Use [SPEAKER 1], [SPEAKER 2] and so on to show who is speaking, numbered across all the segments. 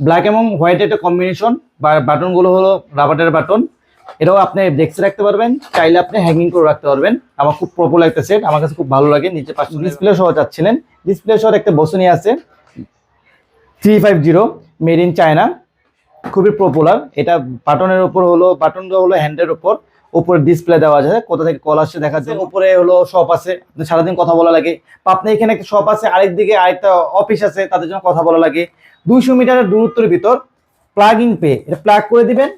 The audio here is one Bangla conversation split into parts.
[SPEAKER 1] ব্ল্যাক এবং হোয়াইট একটা কম্বিনেশন বা বাটনগুলো হলো রাবারের বাটন এটাও আপনি ডেস্কে রাখতে পারবেন চাইলে আপনি হ্যাঙ্গিং করে রাখতে পারবেন। আমার খুব পপুলার একটা সেট আমার কাছে খুব ভালো লাগে। নিচে পাশে ডিসপ্লে সহ চাচ্ছিলেন। ডিসপ্লে সহ একটা বসুনি আছে। Three five zero made in China খুবই পপুলার এটা বাটনের উপর হলো বাটনটা হলো হ্যান্ডের উপর। উপরে ডিসপ্লে দেওয়া আছে। কোথা থেকে কল আসছে দেখা যায় উপরে হলো শপ আছে। সারাদিন কথা বলা লাগে। আপনি এখানে একটা শপ আছে, আরেক দিকে আরেকটা অফিস আছে, তাদের জন্য কথা বলা লাগে। দুইশো মিটারের দূরত্বের ভিতর প্লাগ ইন পে এটা প্লাগ করে দিবেন।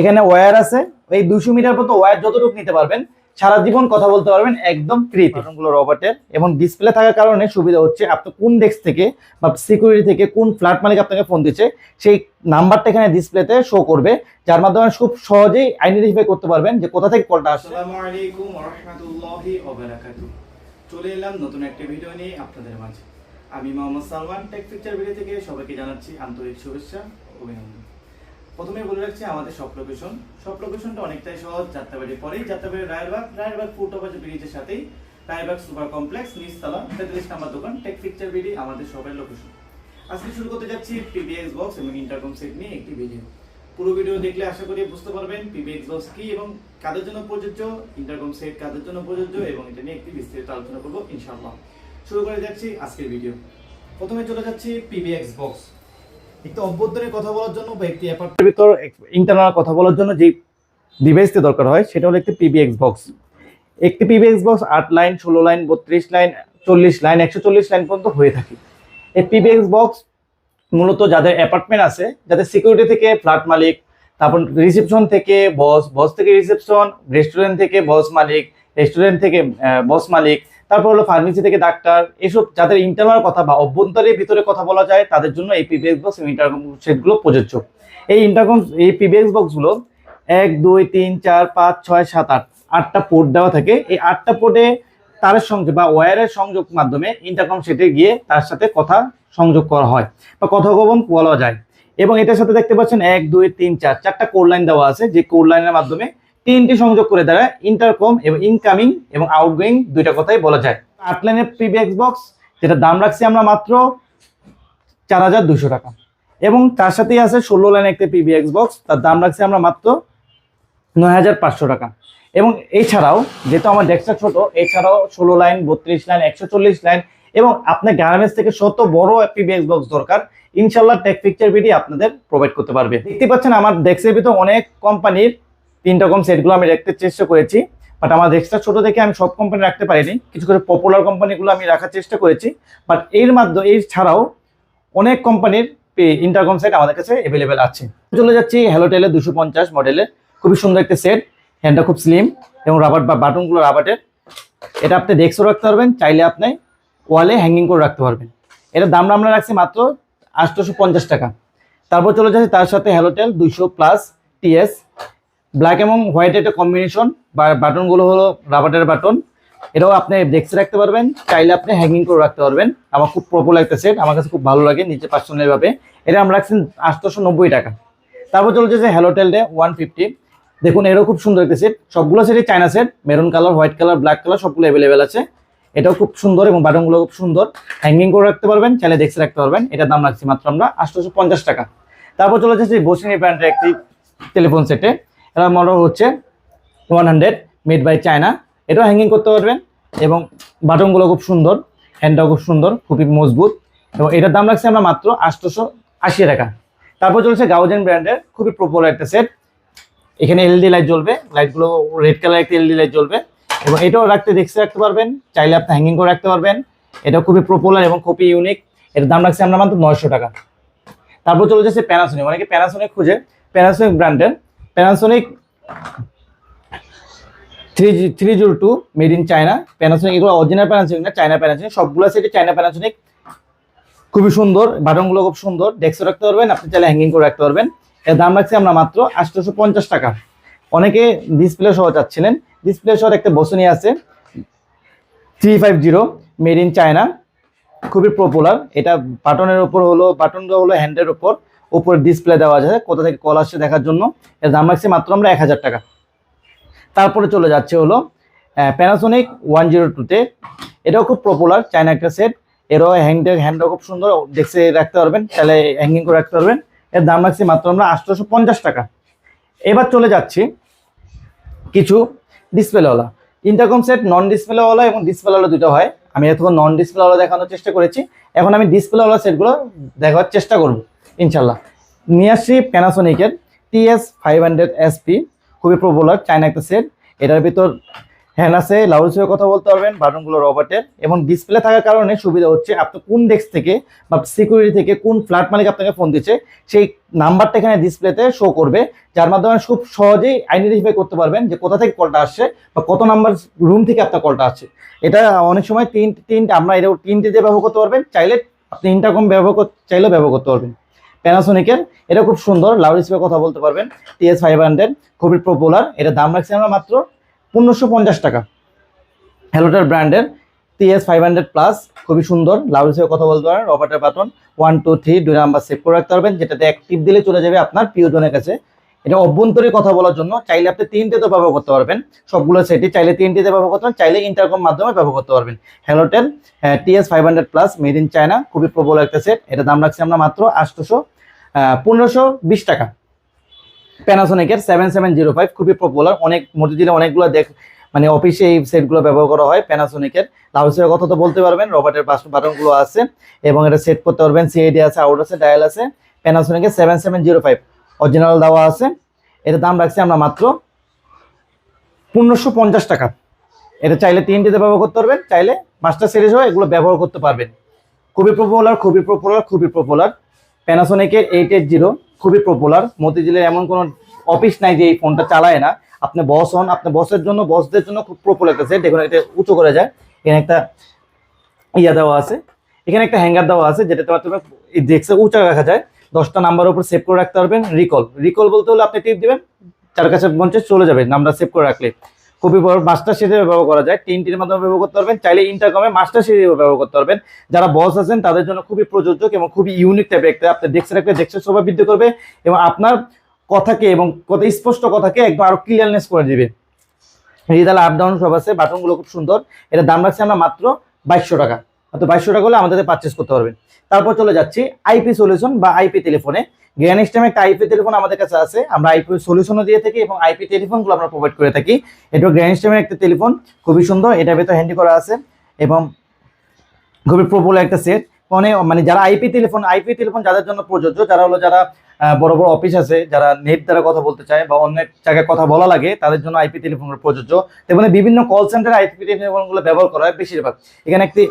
[SPEAKER 1] এখানে ওয়্যার আছে। এই দুইশো মিটার পর্যন্ত ওয়্যার যতটুকু নিতে পারবেন সারা জীবন কথা বলতে পারবেন একদম ফ্রি বাটনগুলো রবার্টের এবং ডিসপ্লে থাকার কারণে সুবিধা হচ্ছে আপনি কোন ডেস্ক থেকে বা সিকিউরিটি থেকে কোন ফ্ল্যাট মালিক আপনাকে ফোন দিচ্ছে সেই নাম্বারটা এখানে ডিসপ্লেতে শো করবে যার মাধ্যমে খুব সহজেই আইডেন্টিফাই করতে পারবেন যে কোথা থেকে কলটা আসছে।
[SPEAKER 2] আসসালামু আলাইকুম রহমতুল্লাহি ওবারাকাতু চলে এলাম নতুন একটা ভিডিও নিয়ে আপনাদের মাঝে। আমি Mohammad Salman tech picture video থেকে সবাইকে জানাচ্ছি আন্তরিক শুভেচ্ছা অভিনন্দন। প্রথমে বলে রাখছি, আমাদের সব লোকেশন সব লোকেশনটা অনেকটাই সহজ যাত্রাবাড়ি পরেই। যাত্রাবাড়ি রায়েরবাগ রায়েরবাগ ফুট ওভার ব্রিজের সাথেই রায়েরবাগ সুপার কমপ্লেক্স, নিচতলা তেতাল্লিশ নাম্বার দোকান, টেক পিকচার ভিডি আমাদের সবের লোকেশন আজকে শুরু করতে যাচ্ছি পিবিএক্স বক্স এবং ইন্টারকম সেট নিয়ে একটি ভিডিও পুরো ভিডিও দেখলে আশা করি বুঝতে পারবেন পিবিএক্স বক্স কি এবং কাদের জন্য প্রযোজ্য ইন্টারকম সেট কাদের জন্য প্রযোজ্য এবং এটা নিয়ে একটি বিস্তারিত আলোচনা করব, ইনশাআল্লাহ। শুরু করে যাচ্ছি আজকের ভিডিও প্রথমে চলে যাচ্ছি পিবিএক্স বক্স একটু অভ্যন্তরীণ কথা বলার জন্য একটি অ্যাপার্ট
[SPEAKER 1] এর ভিতর ইন্টারনাল কথা বলার জন্য যে ডিভাইসটি দরকার হয়, সেটা হলো একটি পিবিএক্স বক্স একটি পিবিএক্স বক্স আট লাইন, ষোলো লাইন, বত্রিশ লাইন, চল্লিশ লাইন, একশো চল্লিশ লাইন পর্যন্ত হয়ে থাকে। এই পিবিএক্স বক্স মূলত যাদের অ্যাপার্টমেন্ট আছে, যাদের সিকিউরিটি থেকে ফ্ল্যাট মালিক, তারপর রিসেপশন থেকে বস বস থেকে রিসেপশন রেস্টুরেন্ট থেকে বস মালিক রেস্টুরেন্ট থেকে বস মালিক তারপর হলো ফার্মেসি থেকে ডাক্তার এসব যাদের ইন্টারনাল কথা বা অভ্যন্তরের ভিতরে কথা বলা যায়, তাদের জন্য এই পিবিএক্স বক্স এবং ইন্টারকম সেটগুলো প্রযোজ্য। এই ইন্টারকম এই পিবিএক্স বক্সগুলো এক, দুই, তিন, চার, পাঁচ, ছয়, সাত, আট, আটটা পোর্ট দেওয়া থাকে। এই আটটা পোর্টে তারের সঙ্গে বা ওয়্যারের সংযোগ মাধ্যমে ইন্টারকম সেটে গিয়ে তার সাথে কথা সংযোগ করা হয় বা কথোপকথন বলা যায়। এবং এটার সাথে দেখতে পাচ্ছেন এক, দুই, তিন, চার, চারটা কোড লাইন দেওয়া আছে। যে কোড লাইনের মাধ্যমে তিনটি সংযোগ করে দ্বারা ইন্টারকম এবং ইনকামিং এবং আউটগোয়িং দুইটা কথাই বলা যায়। আট লাইনের প্রিবিএক্স বক্স যেটা দাম রাখছি আমরা মাত্র চার হাজার দুশো টাকা। এবং তার সাথেই আছে ষোলো লাইন একটা পিবিএক্স বক্স তার দাম রাখছি আমরা মাত্র নয় হাজার পাঁচশো টাকা। এবং এছাড়াও, যেহেতু আমার ডেস্কটা ছোট, এছাড়াও ষোলো লাইন বত্রিশ লাইন একশো চল্লিশ লাইন এবং আপনার গার্মেন্টস থেকে শত বড় পিবিএক্স বক্স দরকার ইনশাল্লাহ টেক পিকচার বিডি আপনাদের প্রোভাইড করতে পারবে। দেখতে পাচ্ছেন আমার ডেস্কের ভিতর অনেক কোম্পানির তিন রকম সেটগুলো আমি রাখতে চেষ্টা করেছি বাট আমার ডেস্কটা ছোট থেকে আমি সব কোম্পানি রাখতে পারিনি। কিছু করে পপুলার কোম্পানিগুলো আমি রাখার চেষ্টা করেছি বাট এর মাধ্যমে এই ছাড়াও অনেক কোম্পানির ইন্টারকম সেট আমাদের কাছে অ্যাভেলেবেল আছে। চলে যাচ্ছি হ্যালোটেলের দুশো পঞ্চাশ মডেলের খুবই সুন্দর একটা সেট হ্যান্ডটা খুব স্লিম এবং রাবার বা বাটনগুলো রাবারের এটা আপনি ডেস্কও রাখতে পারবেন, চাইলে আপনি ওয়ালে হ্যাঙ্গিং করে রাখতে পারবেন। এটার দাম আমরা রাখছি মাত্র আটশোশো টাকা। তারপর চলে যাচ্ছে তার সাথে হ্যালোটেল দুইশো প্লাস টিএস ব্ল্যাক এবং হোয়াইট একটা কম্বিনেশন বা বাটনগুলো হলো রাবারের বাটন এটাও আপনি ডেস্কে রাখতে পারবেন, চাইলে আপনি হ্যাঙ্গিং করে রাখতে পারবেন। আমার খুব পপুলার একটা সেট আমার কাছে খুব ভালো লাগে নিচে পার্সোনালি ভাবে। এটা আমরা রাখছেন আটশোশো নব্বই টাকা। তারপর চলে যাচ্ছে হ্যালোটেল ডে ওয়ান ফিফটি দেখুন, এরও খুব সুন্দর একটা সেট সবগুলো সেটই China set maroon colour white colour black colour সবগুলো অ্যাভেলেবেল আছে। এটাও খুব সুন্দর এবং বাটনগুলো খুব সুন্দর। হ্যাঙ্গিং করে রাখতে পারবেন, চাইলে ডেস্কে রাখতে পারবেন। এটার দাম রাখছি মাত্র আমরা আটশোশো টাকা। তারপর চলে যাচ্ছে বসিনী ব্র্যান্ডের একটি টেলিফোন সেটে এটার মডেল হচ্ছে one hundred made by China এটাও হ্যাঙ্গিং করতে পারবেন এবং বাটনগুলো খুব সুন্দর হ্যান্ডটাও খুব সুন্দর, খুবই মজবুত। এবং এটার দাম রাখছি আমরা মাত্র আটশোশো আশি টাকা। তারপর চলেছে গাউজেন ব্র্যান্ডের খুবই প্রপোলার একটা সেট এখানে এলইডি লাইট জ্বলবে লাইটগুলো রেড কালার একটা এলইডি লাইট জ্বলবে। এবং এটাও রাখতে দেখতে রাখতে পারবেন, চাইলে আপনি হ্যাঙ্গিং করে রাখতে পারবেন। এটা খুবই প্রপোলার এবং খুবই ইউনিক এটার দাম রাখছি আমরা মাত্র নয়শো টাকা। তারপর চলে যাচ্ছে প্যানাসোনিক অনেকে প্যানাসোনিক খুঁজে। প্যানাসোনিক ব্র্যান্ডের Panasonic three three two made in China Panasonic এগুলো অরিজিনাল প্যানাসোনিক না চায়না প্যানাসোনিক সবগুলো সেটি চায়না প্যানাসোনিক খুবই সুন্দর, বাটনগুলো খুব সুন্দর। ডেস্কে রাখতে পারবেন, আপনি চাইলে হ্যাঙ্গিং করে রাখতে পারবেন। এর দাম রাখছি আমরা মাত্র আটশোশো পঞ্চাশ টাকা। অনেকে ডিসপ্লে সহ চাচ্ছিলেন। ডিসপ্লে সহ একটা বসুনি আছে। Three five zero made in China খুবই পপুলার এটা বাটনের উপর হলো বাটনটা হলো হ্যান্ডের উপর। উপরে ডিসপ্লে দেওয়া আছে। কোথা থেকে কল আসছে দেখার জন্য। এর দাম রাখছি মাত্র আমরা এক হাজার টাকা। তারপরে চলে যাচ্ছে হলো প্যানাসোনিক ওয়ান জিরো টুতে এটাও খুব পপুলার চায়না একটা সেট এরও হ্যান্ড হ্যান্ডটা খুব সুন্দর। দেখতে রাখতে পারবেন, তাহলে হ্যাঙ্গিং করে রাখতে পারবেন। এর দাম রাখছি মাত্র আমরা আটশোশো পঞ্চাশ টাকা। এবার চলে যাচ্ছি কিছু ডিসপ্লেওয়ালা ইন্টারকম সেট নন ডিসপ্লেওয়ালা এবং ডিসপ্লেওয়ালা দুটো হয়। আমি এতক্ষণ নন ডিসপ্লেওয়ালা দেখানোর চেষ্টা করেছি। এখন আমি ডিসপ্লেওয়ালা সেটগুলো দেখার চেষ্টা করব। ইনশাল্লাহ নিয়ে আসছি প্যানাসোনিকের টিএস ফাইভ হান্ড্রেড এসপি খুবই পপুলার চায়না একটা সেট এটার ভিতর হ্যান্ড আছে লাউড স্পিকার কথা বলতে পারবেন, বাটনগুলো রবার্টের। এবং ডিসপ্লে থাকার কারণে সুবিধা হচ্ছে আপনি কোন ডেস্ক থেকে বা সিকিউরিটি থেকে কোন ফ্ল্যাট মালিক আপনাকে ফোন দিচ্ছে, সেই নাম্বারটা এখানে ডিসপ্লেতে শো করবে, যার মাধ্যমে খুব সহজেই আইডেন্টিফাই করতে পারবেন যে কোথা থেকে কলটা আসছে বা কত নাম্বার রুম থেকে আপনার কলটা আসছে। এটা অনেক সময় তিন, তিনটে, আমরা এটা তিনটে দিয়ে ব্যবহার করতে পারবেন, চাইলে আপনি ইন্টারকম ব্যবহার চাইলেও ব্যবহার করতে পারবেন। প্যানাসোনিকের এটা খুব সুন্দর লাউড স্পিকার কথা বলতে পারবেন। টিএস ফাইভ হান্ড্রেড খুবই পপুলার এটা দাম রাখছি আমরা মাত্র পনেরোশো পঞ্চাশ টাকা। হ্যালোটার ব্র্যান্ডের টিএস ফাইভ হান্ড্রেড প্লাস খুবই সুন্দর লাউড স্পিকার কথা বলতে পারেন রবার্টের বাটন ওয়ান টু থ্রি দুই নাম্বার সেভ করে রাখতে পারবেন, যেটাতে অ্যাক্টিভ দিলে চলে যাবে আপনার প্রিয়জনের কাছে। এটা অভ্যন্তরীণ কথা বলার জন্য চাইলে আপনি তিনটে তো ব্যবহার করতে পারবেন। সবগুলো সেটই চাইলে তিনটিতে ব্যবহার করতে পারেন, চাইলে ইন্টারকম মাধ্যমে ব্যবহার করতে পারবেন। হ্যালোটেল TS five hundred plus made in China খুবই প্রবল একটা সেট এটা দাম রাখছি আমরা মাত্র আটশোশো পনেরোশো বিশ টাকা। প্যানাসোনিকের সেভেন সেভেন জিরো ফাইভ খুবই পপুলার অনেক মতিঝিলে অনেকগুলো দেখ মানে অফিসে এই সেটগুলো ব্যবহার করা হয় প্যানাসোনিকের লাউসের কথা তো বলতে পারবেন, রবার্টের পাশ বাটনগুলো আছে এবং এটা সেট করতে পারবেন সিআইডি আছে আউট আছে ডায়াল আছে। প্যানাসোনিকের seven seven zero five original দেওয়া আছে। এটার দাম রাখছি আমরা মাত্র পনেরোশো পঞ্চাশ টাকা। এটা চাইলে তিনটিতে ব্যবহার করতে পারবেন, চাইলে মাস্টার সিরিজ হয়, এগুলো ব্যবহার করতে পারবেন। খুবই পপুলার খুবই পপুলার খুবই পপুলার প্যানাসোনিকের এইট এইট জিরো খুবই পপুলার মতিঝিলের এমন কোনো অফিস নাই যে এই ফোনটা চালায় না। আপনি বস হন, আপনি বসের জন্য বসদের জন্য খুব পপুলার একটা সেট দেখুন এটা উঁচু করে যায়। এখানে একটা ইয়া দেওয়া আছে। এখানে একটা হ্যাঙ্গার দেওয়া আছে যেটা তোমার তুমি দেখছে উঁচা রাখা যায়। দশটা নাম্বার উপর সেভ করে রাখতে পারবেন। রিকল রিকল বলতে হলে আপনি টিপ দিবেন। যার কাছে মঞ্চে চলে যাবে নাম্বার সেভ করে রাখলে। খুবই বড় মাস্টার সিরিজে ব্যবহার করা যায়। তিনটির মাধ্যমে ব্যবহার করতে পারবেন। চাইলে ইন্টারকমে মাস্টার সিরিজে ব্যবহার করতে পারবেন। যারা বস আছেন, তাদের জন্য খুবই প্রযোজ্য এবং খুবই ইউনিক টাইপের একটা আপনি দেখছে রাখলে দেখছে শোভা বৃদ্ধি করবে এবং আপনার কথাকে এবং কত স্পষ্ট কথাকে একবার আরও ক্লিয়ারনেস করে দিবে। রিদাল আপ ডাউন সব আছে বাটনগুলো খুব সুন্দর। এটা দাম রাখছি আমরা মাত্র বাইশশো টাকা। মাত্র বাইশশো টাকা হলে আমাদের পারচেস করতে পারবেন। তারপর চলে যাচ্ছি আইপি সলিউশন বা আইপি টেলিফোনে গ্র্যান্ড একটা আইপি টেলিফোন আমাদের কাছে আছে। আমরা আইপি সলিউশনও দিয়ে থাকি এবং আইপি টেলিফোনগুলো আমরা প্রোভাইড করে থাকি। এটা গ্র্যান্ড টাইমের একটা টেলিফোন খুবই সুন্দর। এটার ভেতর হ্যান্ডি করা আছে এবং খুবই প্রবল একটা সেট ফোনে মানে যারা আইপি টেলিফোন আইপি টেলিফোন যাদের জন্য প্রযোজ্য, যারা হলো যারা বড় বড় অফিস আছে, যারা নেট দ্বারা কথা বলতে চায় বা অনেক জায়গায় কথা বলা লাগে, তাদের জন্য আইপি টেলিফোন প্রযোজ্য। তেমনি বিভিন্ন কল সেন্টারে আইপি টেলিফোনগুলো ব্যবহার করা হয় বেশিরভাগ। এখানে একটি,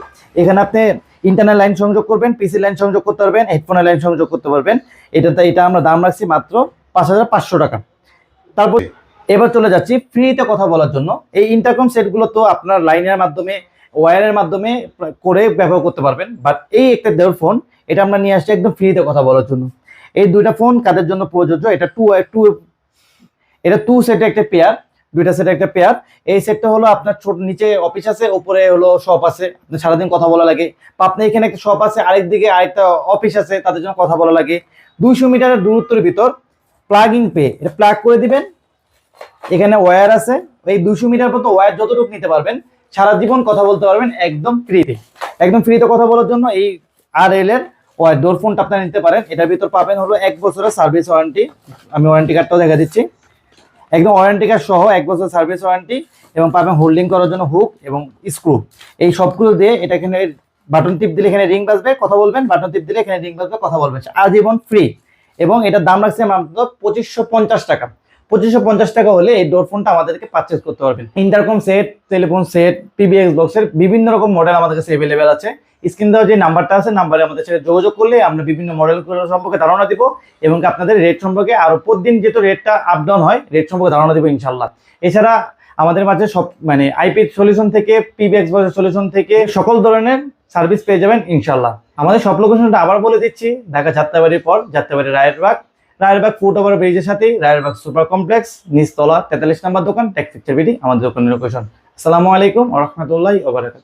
[SPEAKER 1] এখানে আপনি ইন্টারনেট লাইন সংযোগ করবেন পিসি লাইন সংযোগ করতে পারবেন হেডফোনের লাইন সংযোগ করতে পারবেন। এটাতে এটা আমরা দাম রাখছি মাত্র পাঁচ হাজার পাঁচশো টাকা। তারপর এবার চলে যাচ্ছি ফ্রিতে কথা বলার জন্য। এই ইন্টারকম সেটগুলো তো আপনার লাইনের মাধ্যমে ওয়্যারের মাধ্যমে করে ব্যবহার করতে পারবেন। বাট এই একটা দেওয়ার ফোন এটা আমরা নিয়ে আসছি একদম ফ্রিতে কথা বলার জন্য। এই দুইটা ফোন কাদের জন্য প্রযোজ্য? এটা টু টু এটা টু সেটে একটা পেয়ার দুইটা সেটে একটা পেয়ার এই সেটটা হলো আপনার ছোট, নিচে অফিস আছে, উপরে হলো শপ আছে। সারাদিন কথা বলা লাগে। বা আপনি এখানে একটা শপ আছে, আরেক দিকে আরেকটা অফিস আছে, তাদের জন্য কথা বলা লাগে। দুইশো মিটারের দূরত্বের ভিতর প্লাগিং পে এটা প্লাগ করে দিবেন। এখানে ওয়্যার আছে। এই দুশো মিটার পর্যন্ত ওয়্যার যতটুকু নিতে পারবেন, সারা জীবন কথা বলতে পারবেন একদম ফ্রিতে একদম ফ্রিতে কথা বলার জন্য এই আর এল এর ডোর ফোনটা আপনারা নিতে পারেন। এটার ভিতর পাবেন হলো এক বছরের সার্ভিস ওয়ারেন্টি আমি ওয়ারেন্টি কার্ডটাও দেখা দিচ্ছি। একদম ওয়ারেন্টি কার্ড সহ এক বছর সার্ভিস ওয়ারেন্টি এবং পাবেন হোল্ডিং করার জন্য হুক এবং স্ক্রু এই সবগুলো দিয়ে এটা এখানে বাটন টিপ দিলে এখানে রিং বাজবে, কথা বলবেন বাটন টিপ দিলে এখানে রিং বাজবে, কথা বলবেন। আজীবন ফ্রি এবং এটার দাম রাখছে মাত্র পঁচিশশো পঞ্চাশ টাকা। পঁচিশশো পঞ্চাশ টাকা হলে এই ডোর ফোনটা আমাদেরকে পারচেস করতে পারবেন। Intercom set telephone set PBX বক্সের বিভিন্ন রকম মডেল আমাদের কাছে অ্যাভেলেবেল আছে। স্ক্রিন দেওয়া যে নাম্বারটা আছে, নাম্বারে আমাদের সাথে যোগাযোগ করলে আমরা বিভিন্ন মডেলগুলো সম্পর্কে ধারণা দিব এবং আপনাদের রেট সম্পর্কে আরও প্রতিদিন যেহেতু রেটটা আপ ডাউন হয় রেট সম্পর্কে ধারণা দিব ইনশাল্লাহ এছাড়া আমাদের মাঝে সব মানে আইপি সলিউশন থেকে পিবিএক্স সলিউশন থেকে সকল ধরনের সার্ভিস পেয়ে যাবেন ইনশাল্লাহ আমাদের সব লোকেশনটা আবার বলে দিচ্ছি, ঢাকা যাত্রাবাড়ির পর যাত্রাবাড়ি রায়েরবাগ। রায়েরবাগ ফুট ওভার ব্রিজের সাথে রায়েরবাগ সুপার কমপ্লেক্স নিচতলা তেতাল্লিশ নাম্বার দোকান টেক পিকচার আমাদের দোকানের লোকেশন আসসালামু আলাইকুম রহমতুল্লাহ ওবরাকাত